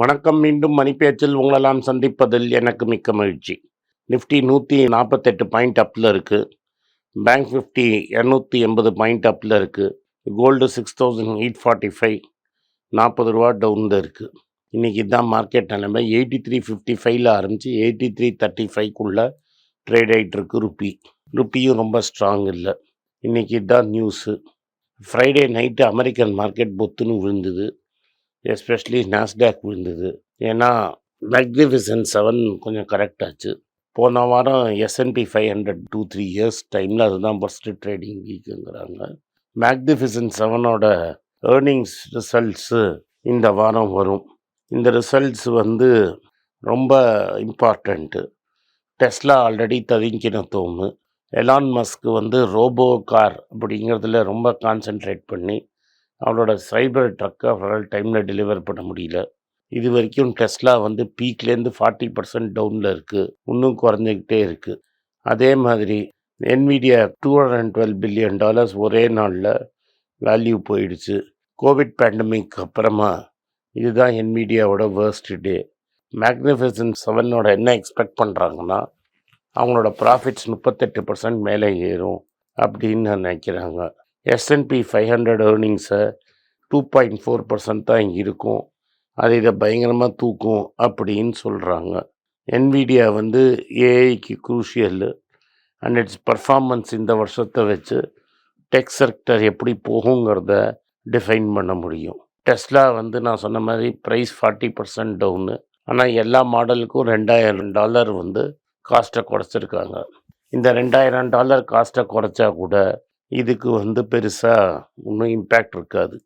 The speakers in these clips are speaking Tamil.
வணக்கம் மீண்டும் மணிப்பேச்சில் உங்களெல்லாம் சந்திப்பதில் எனக்கு மிக்க மகிழ்ச்சி. நிஃப்டி நூற்றி நாற்பத்தெட்டு பாயிண்ட் அப்பில் இருக்குது பேங்க் ஃபிஃப்டி இரநூத்தி எண்பது பாயிண்ட் அப்பில் இருக்குது gold six thousand eight forty five நாற்பது ரூபா டவுனில் இருக்குது இன்றைக்கி தான் மார்க்கெட் நிலைமை. எயிட்டி த்ரீ ஃபிஃப்டி ஃபைவ்ல ஆரம்பித்து எயிட்டி த்ரீ தேர்ட்டி ஃபைவ்க்குள்ளே ட்ரேட் ஆகிட்டுருக்கு ருப்பி ருப்பியும் ரொம்ப ஸ்ட்ராங் இல்லை. இன்றைக்கி தான் news Friday night American market பொத்துன்னு விழுந்தது. எஸ்பெஷலி நாஸ்டாக் விழுந்தது. ஏன்னா மேக்னிஃபிசன் செவன் கொஞ்சம் கரெக்ட் ஆச்சு. போன வாரம் S&P five hundred two three years டைமில் அதுதான் ஃபஸ்ட்டு ட்ரேடிங் வீக்குங்கிறாங்க மேக்னிஃபிசன் செவனோட ஏர்னிங்ஸ் ரிசல்ட்ஸு இந்த வாரம் வரும். இந்த ரிசல்ட்ஸ் வந்து ரொம்ப இம்பார்ட்டண்ட்டு டெஸ்லா ஆல்ரெடி தவிங்கின தோமு. எலான் மஸ்க்கு வந்து ரோபோ கார் அப்படிங்கிறதுல ரொம்ப கான்சென்ட்ரேட் பண்ணி அவளோட சைபர் ட்ரக்கை அவரால் டைமில் டெலிவர் பண்ண முடியல. இது வரைக்கும் டெஸ்லா வந்து பீக்லேருந்து ஃபார்ட்டி பர்சன்ட் டவுனில் இருக்குது இன்னும் குறைஞ்சிக்கிட்டே இருக்குது அதே மாதிரி Nvidia two hundred and twelve billion dollars ஒரே நாளில் வேல்யூ போயிடுச்சு. கோவிட் பேண்டமிக் அப்புறமா இதுதான் என்விடியாவோட வேர்ஸ்ட் டே மேக்னிஃபிசன் செவனோட என்ன எக்ஸ்பெக்ட் பண்ணுறாங்கன்னா அவங்களோட ப்ராஃபிட்ஸ் முப்பத்தெட்டு பர்சன்ட் மேலே ஏறும் அப்படின்னு நினைக்கிறாங்க. எஸ்என்பி ஃபைவ் ஹண்ட்ரட் ஏர்னிங்ஸை டூ பாயிண்ட் ஃபோர் பர்சன்ட் தான் இருக்கும். அது இதை பயங்கரமாக தூக்கும் அப்படின்னு சொல்கிறாங்க என்விடியா வந்து ஏஐக்கு குரூஷியல் அண்ட் இட்ஸ் பர்ஃபார்மன்ஸ் இந்த வருஷத்தை வச்சு டெக் செக்டர் எப்படி போகுங்கிறத டிஃபைன் பண்ண முடியும். டெஸ்லா வந்து நான் சொன்ன மாதிரி ப்ரைஸ் ஃபார்ட்டி பர்சன்ட் டவுனு ஆனால் எல்லா மாடலுக்கும் ரெண்டாயிரம் டாலர் வந்து காஸ்ட்டை குறைச்சிருக்காங்க. இந்த ரெண்டாயிரம் டாலர் காஸ்ட்டை குறைச்சா கூட இதுக்கு வந்து பெருசாக ஒன்றும் இம்பேக்ட் இருக்காது.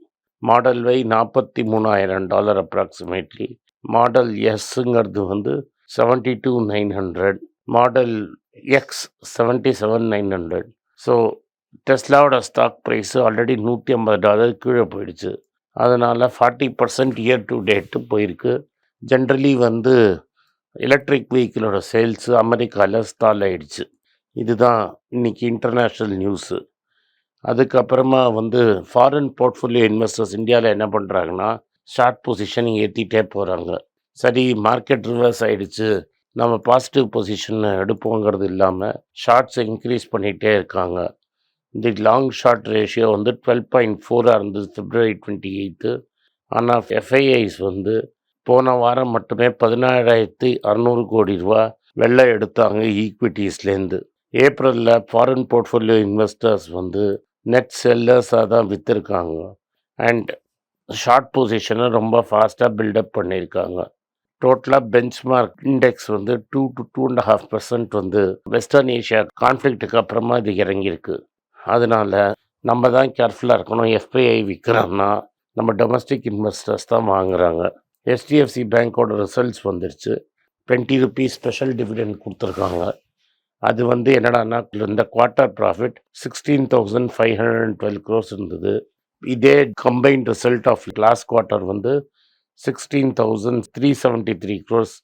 மாடல் வை நாற்பத்தி மூணாயிரம் டாலர் அப்ராக்சிமேட்லி மாடல் எஸ்ஸுங்கிறது வந்து seventy two nine hundred model X seventy seven nine hundred so டெஸ்லாவோட stock price already நூற்றி ஐம்பது டாலர் கீழே போயிடுச்சு. அதனால் forty percent year to date போயிருக்கு. ஜென்ரலி வந்து எலக்ட்ரிக் வெஹிக்கிளோட சேல்ஸு அமெரிக்காவில் ஸ்டால் ஆகிடுச்சு இதுதான் இன்னைக்கு இன்டர்நேஷ்னல் நியூஸு அதுக்கப்புறமா வந்து ஃபாரின் போர்ட்ஃபோலியோ இன்வெஸ்டர்ஸ் இந்தியாவில் என்ன பண்ணுறாங்கன்னா ஷார்ட் பொசிஷன் ஏற்றிட்டே போகிறாங்க சரி மார்க்கெட் ரிவர்ஸ் ஆகிடுச்சு நம்ம பாசிட்டிவ் பொசிஷன் எடுப்போங்கிறது இல்லாமல் ஷார்ட்ஸை இன்க்ரீஸ் பண்ணிகிட்டே இருக்காங்க. இந்த லாங் ஷார்ட் ரேஷியோ வந்து டுவெல் பாயிண்ட் ஃபோராக இருந்தது பிப்ரவரி டுவெண்ட்டி எயித்து ஆனால் எஃப்ஐஐஸ் வந்து போன வாரம் மட்டுமே பதினாறாயிரத்தி அறநூறு கோடி ரூபா வெள்ளை எடுத்தாங்க ஈக்விட்டிஸ்லேருந்து ஏப்ரலில் ஃபாரின் போர்ட்ஃபோலியோ இன்வெஸ்டர்ஸ் வந்து நெட் செல்லர்ஸாக தான் விற்றுருக்காங்க அண்ட் ஷார்ட் பொசிஷனை ரொம்ப ஃபாஸ்ட்டாக பில்டப் பண்ணியிருக்காங்க. டோட்டலாக பெஞ்ச்மார்க் இண்டெக்ஸ் வந்து two to two and half percent வந்து வெஸ்டர்ன் ஏஷியா கான்ஃப்ளிக்ட்டுக்கு அப்புறமா இது இறங்கியிருக்கு. அதனால் நம்ம தான் கேர்ஃபுல்லாக இருக்கணும். எஃபிஐ விற்கிறோம்னா நம்ம டொமஸ்டிக் இன்வெஸ்டர்ஸ் தான் வாங்குறாங்க. ஹெச்டிஎஃப்சி பேங்க்கோட ரிசல்ட்ஸ் வந்துருச்சு. டுவெண்ட்டி ருபீஸ் ஸ்பெஷல் டிவிடெண்ட் கொடுத்துருக்காங்க. அது வந்து என்னடான்னா இந்த quarter profit sixteen thousand five hundred and twelve crores இருந்தது. இதே combined result of last quarter வந்து sixteen thousand three seventy three crores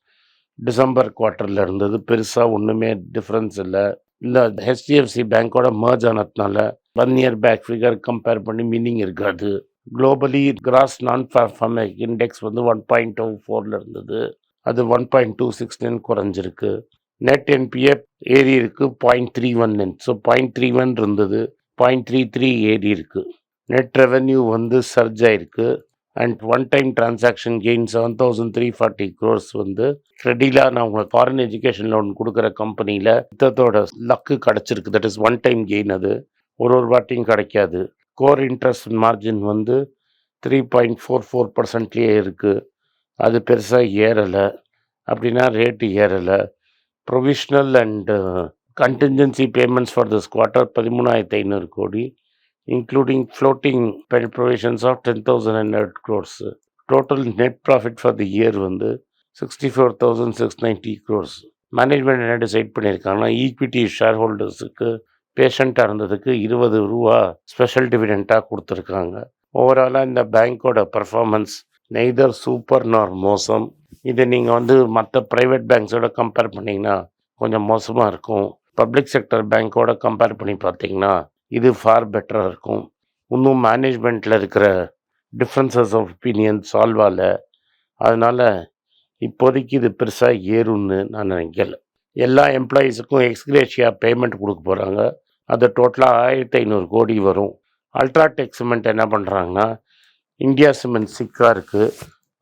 December குவார்ட்டரில் இருந்தது. பெருசாக ஒன்றுமே டிஃப்ரென்ஸ் இல்லை. இந்த ஹெச்டிஎஃப்சி பேங்க்கோட மர்ஜ் ஆனதுனால one year back figure compare பண்ணி மீனிங் இருக்காது. Globally gross non performing index வந்து ஒன் பாயிண்ட் டூ ஃபோரில் இருந்தது. அது ஒன் பாயிண்ட் டூ சிக்ஸ்டின் குறைஞ்சிருக்கு. நெட் என்பிஏ ஏறி இருக்கு point three one so point three one இருந்தது பாயிண்ட் த்ரீ த்ரீ ஏறி இருக்கு. நெட் ரெவென்யூ வந்து சர்ஜ் ஆயிருக்கு. And one time transaction gain seven thousand three forty crores வந்து கிரெடிலாக நான் உங்களுக்கு ஃபாரின் எஜுகேஷன் லோன் கொடுக்குற கம்பெனியில் யுத்தத்தோட லக்கு கிடச்சிருக்கு. That is one time gain அது. ஒரு ஒரு வாட்டியும் கிடைக்காது. கோர் இன்ட்ரெஸ்ட் மார்ஜின் வந்து த்ரீ பாயிண்ட் ஃபோர் ஃபோர் பர்சன்ட்லேயே இருக்குது அது பெருசாக ஏறலை. அப்படின்னா rate ஏறலை. Provisional and contingency payments for this quarter பதிமூணாயிரத்தி ஐநூறு கோடி including floating provisions of ten thousand hundred crores total net profit for the year வந்து sixty four thousand six ninety crores management என்ன டிசைட் பண்ணியிருக்காங்கன்னா ஈக்விட்டி ஷேர் ஹோல்டர்ஸுக்கு பேஷண்ட்டாக இருந்ததுக்கு இருபது ரூபா ஸ்பெஷல் டிவிடெண்ட்டாக கொடுத்துருக்காங்க. ஓவராலாக இந்த பேங்க்கோட பர்ஃபார்மன்ஸ் நெய்தர் சூப்பர் நார் மோசம். இதை நீங்கள் வந்து மற்ற ப்ரைவேட் பேங்க்ஸோட கம்பேர் பண்ணிங்கன்னா கொஞ்சம் மோசமாக இருக்கும். பப்ளிக் செக்டர் பேங்க்கோட கம்பேர் பண்ணி பார்த்தீங்கன்னா இது ஃபார் பெட்டராக இருக்கும். இன்னும் மேனேஜ்மெண்ட்டில் இருக்கிற டிஃப்ரென்சஸ் ஆஃப் ஒப்பீனியன் சால்வ் ஆகலை. அதனால் இப்போதைக்கு இது பெருசாக ஏறும்னு நான் நினைக்கல. எல்லா எம்ப்ளாயீஸுக்கும் எக்ஸ்கிரேஷியா பேமெண்ட் கொடுக்க போகிறாங்க அது டோட்டலாக ஆயிரத்தி ஐநூறு கோடி வரும். அல்ட்ராடெக் சிமெண்ட் என்ன பண்ணுறாங்கன்னா இந்தியா சிமெண்ட் சிக்காக இருக்குது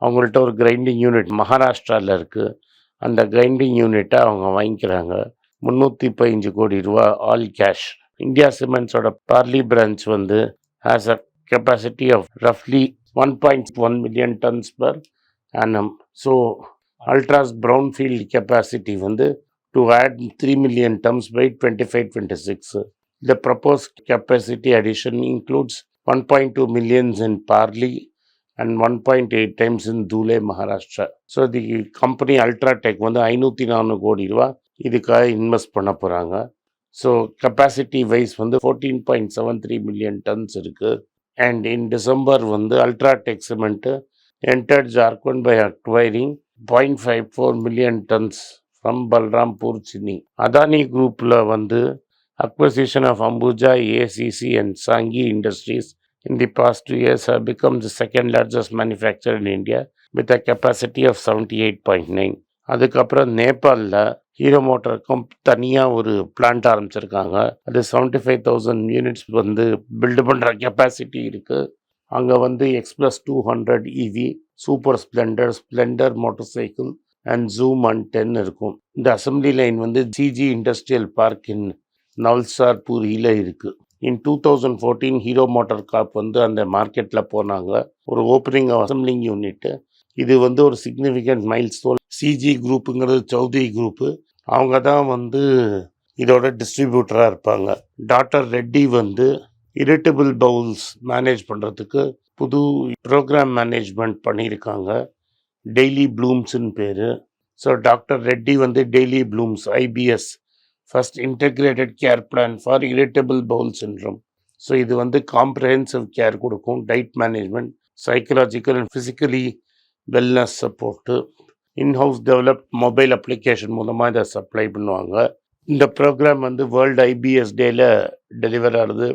அவங்கள்ட்ட ஒரு கிரைண்டிங் யூனிட் மகாராஷ்டிராவில் இருக்குது அந்த கிரைண்டிங் யூனிட்டை அவங்க வாங்கிக்கிறாங்க. முந்நூற்றி பதினஞ்சு கோடி ரூபா ஆல் கேஷ் இந்தியா சிமெண்ட்ஸோட பார்லி பிரான்ச் வந்து has a capacity of ரஃப்லி one point one million tons per and so Ultra's brownfield capacity வந்து to add three million tons by twenty five twenty six the propose capacity addition includes one point two millions in Parli and one point eight times in Dhule Maharashtra so the company UltraTech வந்து ஐநூற்றி நானூறு கோடி ரூபா இதுக்காக இன்வெஸ்ட் பண்ண போகிறாங்க ஸோ கெப்பாசிட்டி வைஸ் வந்து fourteen point seven three million tons இருக்குது அண்ட் இன் டிசம்பர் வந்து UltraTech cement entered Jharkhand by acquiring 0.54 million tons from Balrampur Chini. Adani குரூப்பில் வந்து acquisition of Ambuja ACC and Sanghi Industries in the past two years have become the second largest manufacturer in India with a capacity of 78.9. அதுக்கப்புறம் நேபாளில் ஹீரோ மோட்டருக்கும் தனியாக ஒரு பிளான்ட் ஆரம்பிச்சிருக்காங்க. அது செவன்டி ஃபைவ் தௌசண்ட் யூனிட்ஸ் வந்து பில்டு பண்ணுற கெப்பாசிட்டி இருக்குது அங்கே வந்து Xpulse two hundred EV Super Splendor Splendor motorcycle and Xoom and ten இருக்கும். இந்த அசம்பிளி லைன் வந்து GG industrial park in Nalsar பூரியில் இருக்குது in two thousand fourteen Hero MotoCorp வந்து அந்த மார்க்கெட்டில் போனாங்க. ஒரு ஓப்பனிங் அசம்பிளிங் யூனிட்டு இது வந்து ஒரு சிக்னிஃபிகண்ட் மைல் ஸ்டோன் சிஜி குரூப்புங்கிறது சௌத்ரி குரூப்பு அவங்க தான் வந்து இதோட டிஸ்ட்ரிபியூட்டராக இருப்பாங்க. டாக்டர் ரெட்டி வந்து இரிட்டபிள் பவுல்ஸ் மேனேஜ் பண்ணுறதுக்கு புது ப்ரோக்ராம் மேனேஜ்மெண்ட் பண்ணியிருக்காங்க. டெய்லி ப்ளூம்ஸுன்னு பேர். ஸோ டாக்டர் ரெட்டி வந்து daily blooms IBS first integrated care plan for irritable bowel syndrome so இது வந்து காம்ப்ரஹென்சிவ் கேர் கொடுக்கும். Diet management psychological and physically wellness support in house developed mobile application மூலமாக இதை சப்ளை பண்ணுவாங்க. இந்த ப்ரோக்ராம் வந்து வேர்ல்டு ஐபிஎஸ் டேல டெலிவர் ஆகுது.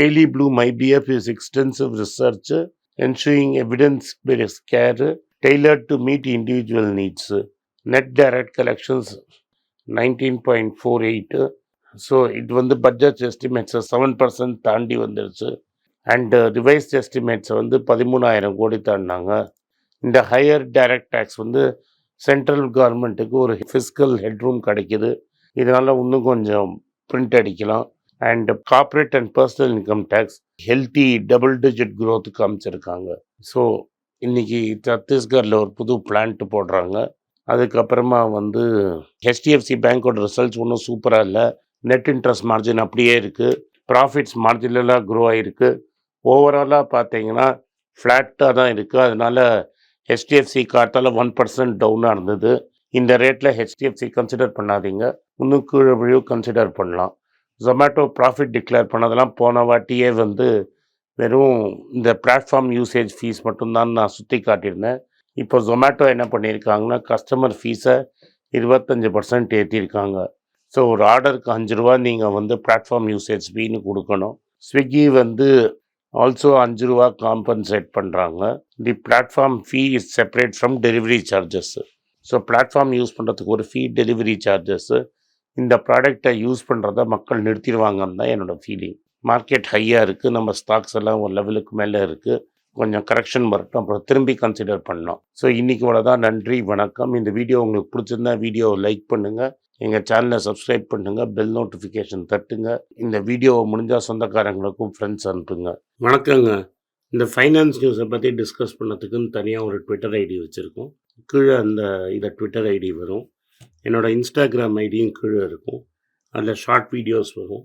Daily bloom IBF is extensive research ensuring evidence base care tailored to meet individual needs net direct collections nineteen point four eight so இது வந்து பட்ஜெட் எஸ்டிமேட்ஸை செவன் பர்சன்ட் தாண்டி வந்துருச்சு. அண்டு ரிவைஸ்ட் எஸ்டிமேட்ஸை வந்து பதிமூணாயிரம் கோடி தாண்டினாங்க. இந்த ஹையர் டைரக்ட் டேக்ஸ் வந்து சென்ட்ரல் கவர்மெண்ட்டுக்கு ஒரு ஃபிஸ்கல் ஹெட்ரூம் கிடைக்கிது. இதனால் இன்னும் கொஞ்சம் பிரிண்ட் அடிக்கலாம். And corporate and personal income tax healthy double digit க்ரோத்துக்கு காமிச்சிருக்காங்க. ஸோ இன்றைக்கி சத்தீஸ்கரில் ஒரு புது பிளான்ட்டு போடுறாங்க. அதுக்கப்புறமா வந்து ஹெச்டிஎஃப்சி பேங்க்கோட ரிசல்ட்ஸ் ஒன்றும் சூப்பராக இல்லை. நெட் இன்ட்ரெஸ்ட் மார்ஜின் அப்படியே இருக்குது ப்ராஃபிட்ஸ் மார்ஜினலாக க்ரோ ஆகிருக்கு ஓவராலாக பார்த்தீங்கன்னா ஃப்ளாட்டாக தான் இருக்குது அதனால ஹெச்டிஎஃப்சி கார்த்தால் ஒன் பர்சன்ட் டவுனாக இருந்தது. இந்த ரேட்டில் ஹெச்டிஎஃப்சி கன்சிடர் பண்ணாதீங்க. இன்னும் கீழே விழிவு கன்சிடர் பண்ணலாம். ஜொமேட்டோ ப்ராஃபிட் டிக்ளேர் பண்ணதெல்லாம் போன வாட்டியே வந்து வெறும் இந்த பிளாட்ஃபார்ம் யூசேஜ் ஃபீஸ் மட்டும்தான் நான் சுற்றி காட்டியிருந்தேன் இப்போ ஜொமேட்டோ என்ன பண்ணியிருக்காங்கன்னா கஸ்டமர் ஃபீஸை இருபத்தஞ்சி பர்சன்ட் ஏற்றிருக்காங்க ஸோ ஒரு ஆர்டருக்கு அஞ்சு ரூபா நீங்கள் வந்து பிளாட்ஃபார்ம் யூசேஜ் ஃபீன்னு கொடுக்கணும். ஸ்விக்கி வந்து ஆல்சோ அஞ்சு ரூபா காம்பன்சேட் பண்ணுறாங்க the platform fee is separate from delivery charges so platform use பண்ணுறதுக்கு ஒரு ஃபீ டெலிவரி சார்ஜஸ்ஸு இந்த ப்ராடக்டை யூஸ் பண்ணுறத மக்கள் நிறுத்திடுவாங்கன்னு தான் என்னோடய ஃபீலிங் மார்க்கெட் ஹையாக இருக்குது நம்ம ஸ்டாக்ஸ் எல்லாம் ஒரு லெவலுக்கு மேலே இருக்குது கொஞ்சம் கரெக்ஷன் வரட்டும். அப்புறம் திரும்பி கன்சிடர் பண்ணோம் ஸோ இன்றைக்கி தான். நன்றி வணக்கம். இந்த வீடியோ உங்களுக்கு பிடிச்சிருந்தா வீடியோவை லைக் பண்ணுங்கள் எங்கள் சேனலை சப்ஸ்கிரைப் பண்ணுங்கள் பெல் நோட்டிஃபிகேஷன் தட்டுங்க. இந்த வீடியோவை முடிஞ்சால் சொந்தக்காரங்களுக்கும் ஃப்ரெண்ட்ஸ் அனுப்புங்க. வணக்கங்க. இந்த ஃபைனான்ஸ் நியூஸை பற்றி டிஸ்கஸ் பண்ணதுக்குன்னு தனியாக ஒரு ட்விட்டர் ஐடி வச்சுருக்கோம். கீழே அந்த இதில் ட்விட்டர் ஐடி வரும். என்னோட இன்ஸ்டாகிராம் ஐடியும் கீழே இருக்கும். அதில் ஷார்ட் வீடியோஸ் வரும்.